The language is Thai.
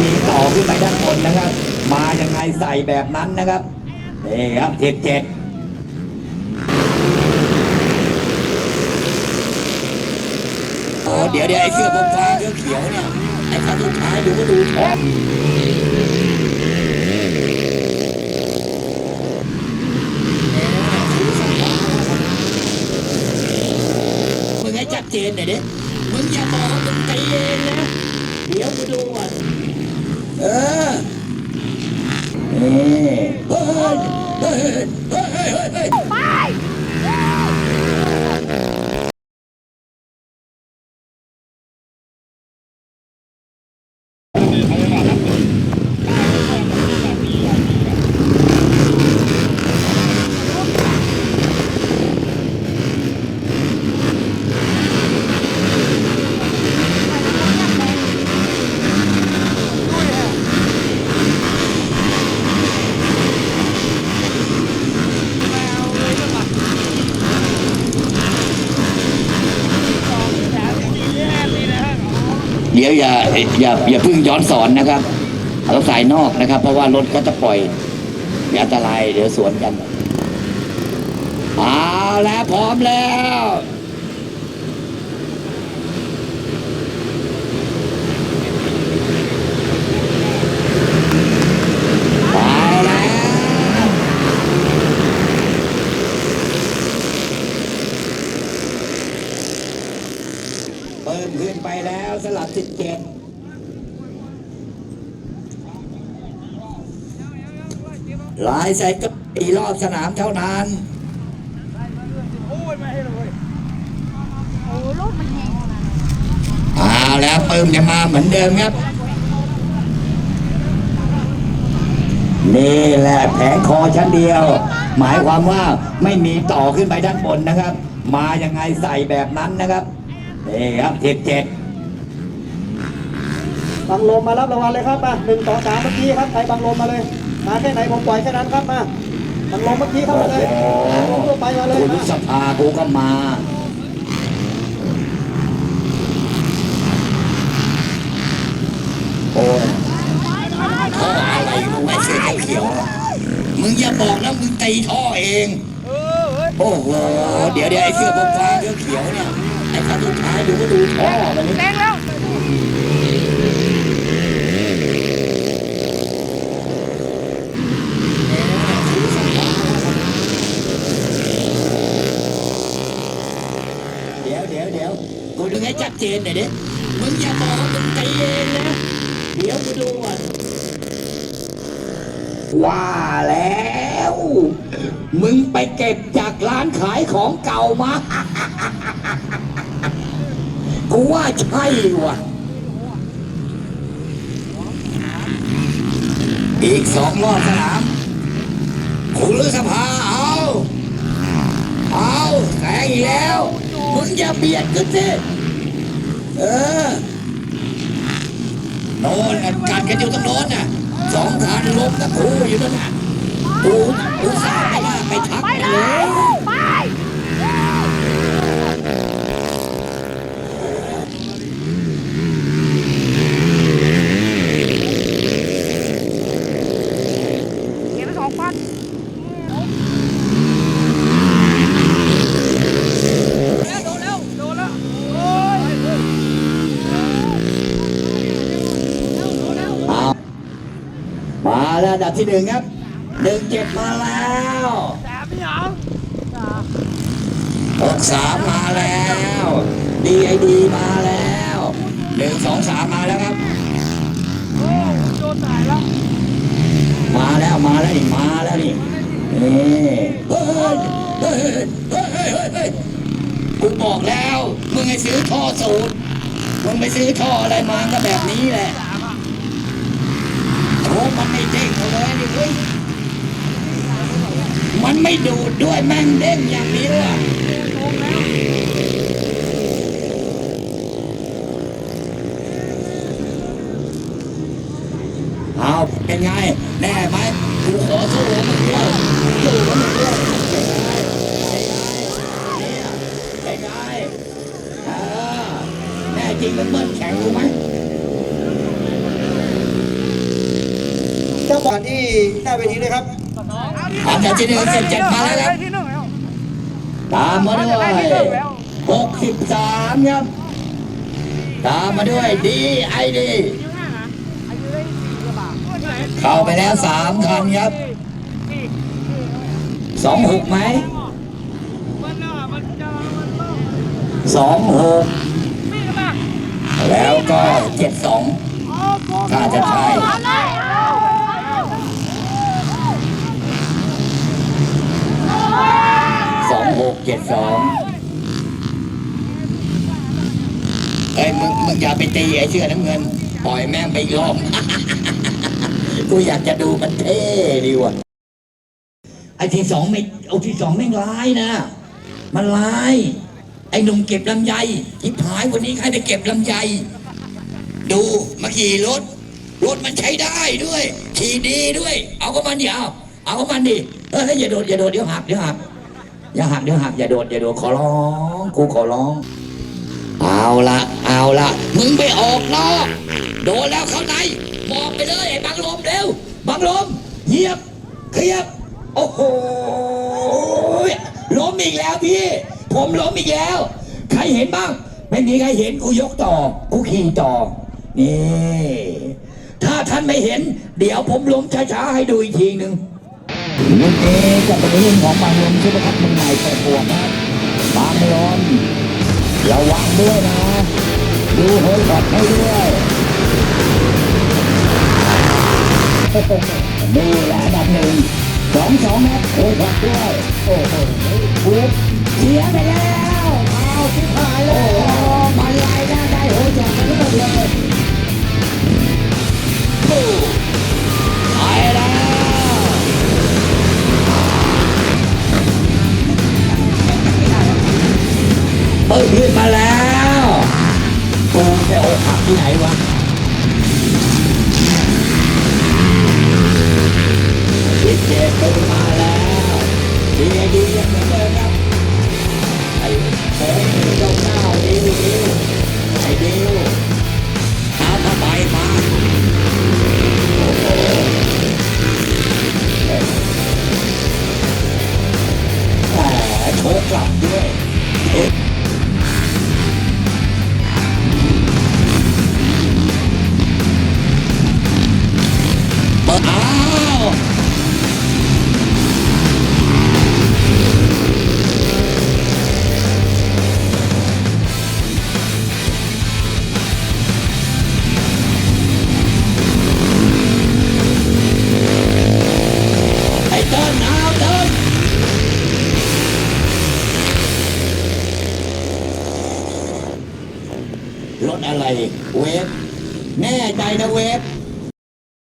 มีต่อขึ้นไปด้านบนนะครับ มายังไงใส่แบบนั้นนะครับนี่ครับเจ็ดเจ็ดโอ้เดี๋ยวเดี๋ยวไอ้เสื้อฟ้าฟ้าเสื้อเขียวเนี่ยไอ้คันสุดท้ายดูก็ดูท้องมึงให้ชัดเจนหน่อยดิมึงอย่าบอกว่ามึงตีเองนะ เดี๋ยวกูดูอะ เออนี่เฮ้ยเฮ้ยเฮ้ยเฮ้ยเฮ้ยเฮ้ย ดี๋ยวอย่าอย่าอย่าเพิ่งย้อนสอนนะครับเราสายนอกนะครับ เพราะว่ารถก็จะปล่อยอย่าอันตรายเดี๋ยวสวนกันเอาแล้วพร้อมแล้ว เอาแล้วเพิ่มขึ้นไปแล้วสลับสิบเจ็ด ลายใส่ก็ตีรอบสนามเท่านั้นอ้ยไม่ให้เอาแล้วปิมจะมาเหมือนเดิมครับ นี่แหละแผงคอชั้นเดียว หมายความว่าไม่มีต่อขึ้นไปด้านบนนะครับ มายังไงใส่แบบนั้นนะครับนี่ครับเจ็ดเจ็ดบังลมมารับรางวัลเลยครับมาหนึ่งสองสามเมื่อกี้ครับใครบังลมมาเลย มาแค่ไหนผมปล่อยแค่นั้นครับมาบังลมเมื่อกี้เข้ามาเลยบังลมทั่วไปมาเลยคุณมาสภากูก็มาโอ้ยท่ออะไรกูไม่เสื้อเขียวๆมึงอย่าบอกนะมึงตีท่อเองโอ้โห เดี๋ยวเดี๋ยวไอ้เสื้อฟ้าฟ้าเสื้อเขียวเนี่ย ไอ้คันสุดท้ายดูก็ดูท่อมันนี่แรงแล้ว เดี๋ยวเดี๋ยวเดี๋ยวกูดึงให้ชัดเจนหน่อยดิมึงอย่าบอกว่ามึงตีเองนะเดี๋ยวกูดูอะว่าแล้ว มึงไปเก็บจากร้านขายของเก่ามา กูว่าใช่ว่ะ อีกสองรอบสนามคุณฤษภาเอา เอาแข่งอีกแล้ว มึงอย่าเบียดกันสิเออโน่นน่ะกันกันอยู่ตรงโน้นน่ะสองคันล้มตะคูอยู่นั่นน่ะกูกูสาไปว่าไปทักไปเลย ย ไป เก็บไปสองพัน โดนแล้วโดนแล้วโอ้ย เอา มาแล้วดับที่หนึ่งครับหนึ่งเจ็ดมาแล้วสบไม่หยังหกสามมาแล้วดีไอดีมาแล้วหนึ่งสองสามมาแล้วครับโอ้โดนตายแล้วมาแล้วมาแล้วนี่มาแล้วนี่นี่เฮ้ยเฮ้ยเฮ้ยเฮ้ยเฮ้ยกูบอกแล้วมึงให้ซื้อท่อสูตรมึงไปซื้อท่ออะไรมาก็แบบนี้แหละโอ้มันไม่เด้งเลยนี่เฮ้ย มันไม่ดูดด้วยแม่งเด้งอย่างนี้เลยเอาเป็นไง แน่ไหมกูขอสู้มึงเดียสู้มึงเดียวเป็นไงเออแน่จริงมันเบิ้ลแข่งกูไหม ครับก่อนที่หน้าเวทีเลยครับอันดับที่หนึ่งสิบเจ็ดมาแล้วครับที่หนึ่งแล้วตามมาด้วยหกสิบสามครับตามมาด้วยดีไอดีเข้าไปแล้วสามคันครับสองหกไหมสองหกแล้วก็เจ็ดสองถ้าจะใช่สองหกเจ็ดสองเอ้ยมึงมึงอย่าไปตีไอ้เสื้อน้ำเงิน ปล่อยแม่งไปอีกรอบกูอยากจะดูมันเท่ดีว่ะไอ้ที่สองไม่เอาที่สองไม่งร้ายนะ มันร้าย ไอ้หนุ่มเก็บลำไยทิพหายวันนี้ใครไปเก็บลำไย ดูมาขี่รถ รถมันใช้ได้ด้วย ขี่ดีด้วย เอาก็มันดิเอาเอาก็มันดิเฮ้ยอย่าโดดอย่าโดดเดี๋ยวหักเดี๋ยวหัก อย่าหักเดี๋ยวหักอย่าโดดอย่าโดดขอร้องกูขอร้อง เอาละเอาละมึงไปออกนอกโดนแล้วเข้าในบอกไปเลยไอ้บังลมเร็วบังลมเหยียบเคลียบโอ้โหล้มอีกแล้วพี่ ผมล้มอีกแล้ว ใครเห็นบ้าง ไม่มีใครเห็นกูยกต่อ กูขี่ต่อ นี่ ถ้าท่านไม่เห็น เดี๋ยวผมล้มช้าๆให้ดูอีกทีหนึ่งนี่เองจะเป็นเรื่องของบางลมใช่ไหมครับ ใหม่แต่บวกครับบางลมระวังด้วยนะ ดูเฮ้ยบอดให้ด้วยนี่แหละดับหนึ่งสองสองแมตโอ้ยบอดด้วย โอ้โหปุ๊บเสียไปแล้วเอาที่หายเลย กูไปอกหักที่ไหนวะพิเศษเป็นมาแล้วดีดียังเหมือนเดิมครับไอ้เฮ้ยเจ้าเก้าดิวดิวไอ้ดิว อะไรเวฟแน่ใจนะเวฟ